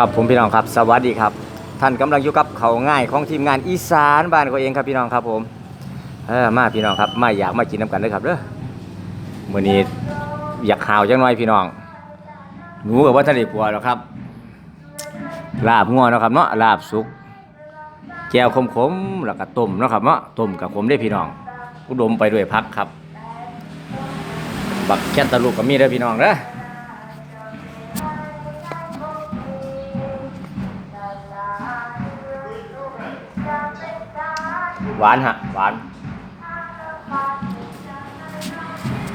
ครับผมพี่น้องครับ สวัสดีครับ ท่านกำลังอยู่กับเขาง่ายของทีมงานอีสานบ้านเขาเองครับพี่น้องครับผมเออมาพี่น้องครับมาอยากมากินน้ำกันเลยครับเด้อมื้อนี้อยากข่าวจังหน่อยพี่น้องหนูกับว่าทะเลปัวหรอกครับ ลาบงัวนะครับเนาะลาบสุกแก้วขมๆแล้วก็ต้มนะครับเนาะต้มกับขมได้พี่น้องอุดมไปด้วยพักครับ บักแคนตาลูกก็มีเด้พี่น้องเด้ หวานฮะหวาน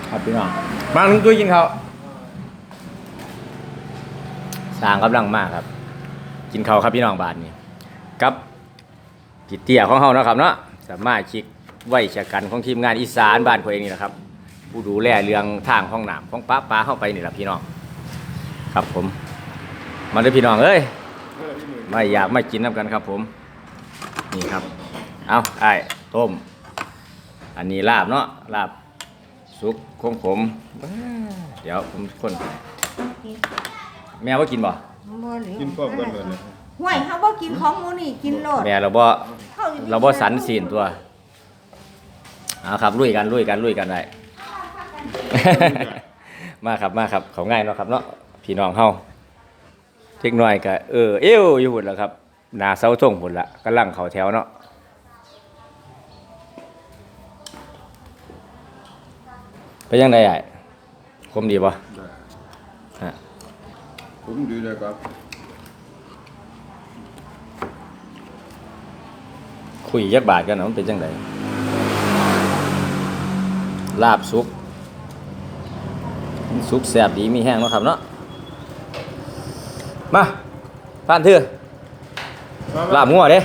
ครับพี่น้องมาลุงตุ้ยกินข้าวสร้างกำลังมากครับ กินข้าวครับพี่น้องบาทนี่กับพี่เตี้ยของเฮาเนาะครับเนาะสามารถชิกไว้ชะกันของทีมงานอีสานบ้านเขาเองนี่แหละครับ ผู้ดูแลเรื่องทางห้องน้ำของป้าป้าเข้าไปนี่แหละพี่น้อง ครับผม มาเลยพี่น้องเอ้ยไม่อยากไม่กินน้ำกันครับผม นี่ครับ เอาไอ้ายต้ม อันนี้ลาบเนาะลาบสุกของผมเดี๋ยวผมคน แม่ว่ากินบ่บ่หรือกินพร้อมกันเลยนะห่วยเขาบ่กินของหมูนี่กินโลดแม่เราบ่เขาสิเราบ่สันสีนตัวเอาครับลุยกันลุยกันลุยกันได้มาครับมาครับเขาง่ายเนาะครับเนาะพี่น้องเฮาเทคน้อยก็เออเอวอยู่หุ่นแล้วครับหน้าเสาธงหุ่นละกำลังเข้าแถวเนาะ ไปยังไดอะคมดีบ่ฮะผมดีเลยครับ คุยยักบาทกันเนาะมันเป็นจังไดลาบสุกสุกแซ่บดีมีแห้งเนาะครับเนาะมาผ่านเถื่อลาบงัวเด้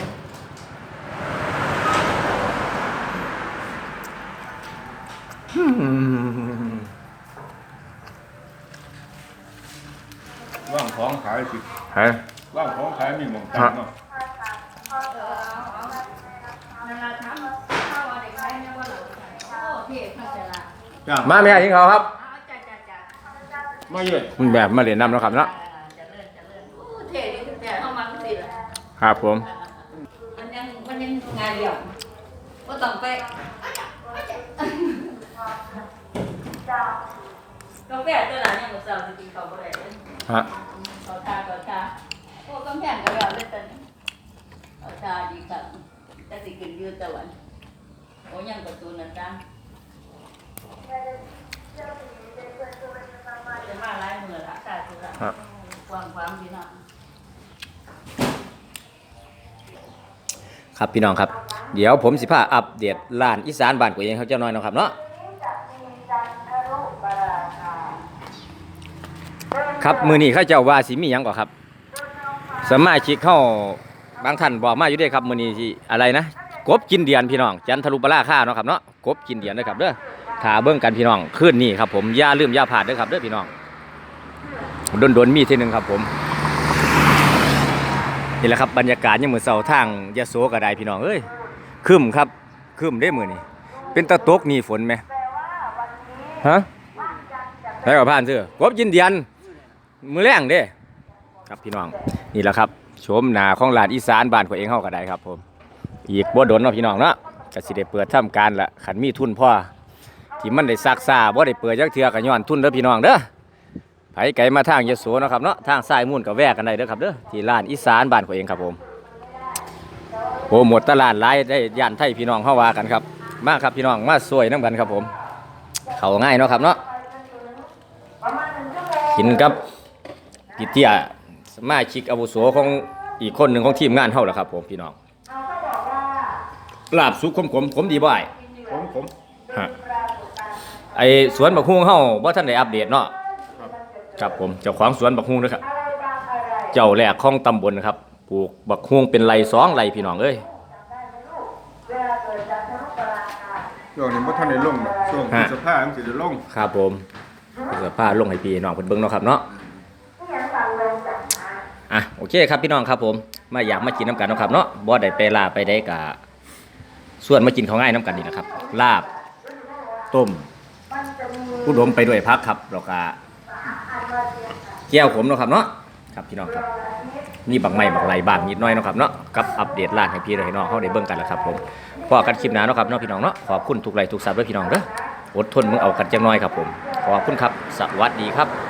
ว่างของขายสิฮะว่างของขายมีหมองตังเนาะจ้ามาแม่ยิงเขาครับมาเยอะมันแบบมาเรียนนำเนาะครับเนาะเท่ดีแต่เข้ามาสิล่ะครับผมมันยังมันยังงานเดียวว่าต้องไปกาแฟตัวนั้นยังบ่เศร้าสิกินข้าวบ่ได้เลย ฮะข้าวชาข้าวชาโอ้กำแพงก็แล้วเลยตอนนี้ข้าวชาดีครับแต่สิกินยู่ตะวันโอ้ยังประตูนั่นจ้าจะมาหลายมื้อละสาธุละกวางความดีนะ ครับพี่น้องครับ เดี๋ยวผมสิพาอัปเดตร้านอีสานบ้านกูเองเขาเจ้าน้อยนะครับเนาะ ครับมือนี้เขาเจ้าว่าสิมีหยังก่อครับ สมาชิกเข้าบางท่านบอกมาอยู่เด้ครับมือนี้ที่อะไรนะกบกินเดียนพี่น้อง จันทรุปราค่าเนาะครับเนาะกบกินเดียนเด้อครับเด้อถ้าเบิ่งกันพี่น้องคืนนี้ครับผมอย่าลืมอย่าพลาดเด้อครับเด้อพี่น้องโดนๆมีทีหนึงครับผมนี่แหละครับบรรยากาศยามมื้อเช้าทางยะโสก็ได้พี่น้องเอ้ยครึมครับครึมได้มื้อนี้เป็นตะตกนี่ฝนไหมฮะแล้วก็ผ่านเสื้อกบกินเดียน มือแรงเด้ครับพี่น้องนี่แหละครับชมหนาของร้านอีสานบ้านของเองเฮาก็ได้ครับผมอีกบ่ดนเนาะพี่น้องเนาะก็สิได้เปิดทำการละขันมีทุนพ่อที่มันได้ซักซาบ่ได้เปิดจักเทือก็ย้อนทุนเด้อพี่น้องเด้อไผไกลมาทางยโสนะครับเนาะทางซ้ายมุ่นก็แวะกันได้เด้อครับเด้อที่ร้านอีสานบ้านของเองครับผมโอ้หมดตลาดหลายได้ย่านไทยพี่น้องเฮาว่ากันครับ มาครับพี่น้องมาสวยน้ำกันครับผม เข้าง่ายเนาะครับเนาะกินกับ พี่เตี้ยสมาชิกอาวุโสของอีกคนหนึ่งของทีมงานเฮาแหละครับ ผมพี่น้องลาบสุกขมขมขมดีบ่ายผมผมฮะไอสวนบักฮุงเฮาบ่ทันได้อัปเดตเนาะครับผมเจ้าของสวนบักฮุงเด้อครับ เจ้าแรกของตำบลนะครับปลูกบักฮุงเป็นไรสองไรพี่น้องเอ้ยช่วงนี้พ่ท่านได้ลงดอกช่วงพฤษภามันสิได้ลง ครับผมเสื้อผ้าลงให้พี่น้องเพิ่นเบิ่งเนาะครับเนาะ อะโอเคครับพี่น้องครับผมมาอยากมากินน้ำกันนะครับเนาะบ่ได้ไปลาไปได้กะส่วนมากินของง่ายน้ำกันนี่นะครับ ลาบต้มอุดมไปด้วยพักครับแล้วก็แก้วขมนะครับเนาะครับพี่น้องครับ นี่บักไม้บักไหลบางนิดน้อยนะครับเนาะกับอัปเดตร้านให้พี่ให้น้องเฮาได้เบิ่งกันแล้วครับผมพอกันคลิปหน้าเนาะครับเนาะพี่น้องเนาะขอบคุณทุกไลค์ทุกซับด้วยพี่น้องเด้ออดทนมึงเอากันจังน้อยครับผมขอบคุณครับ สวัสดีครับ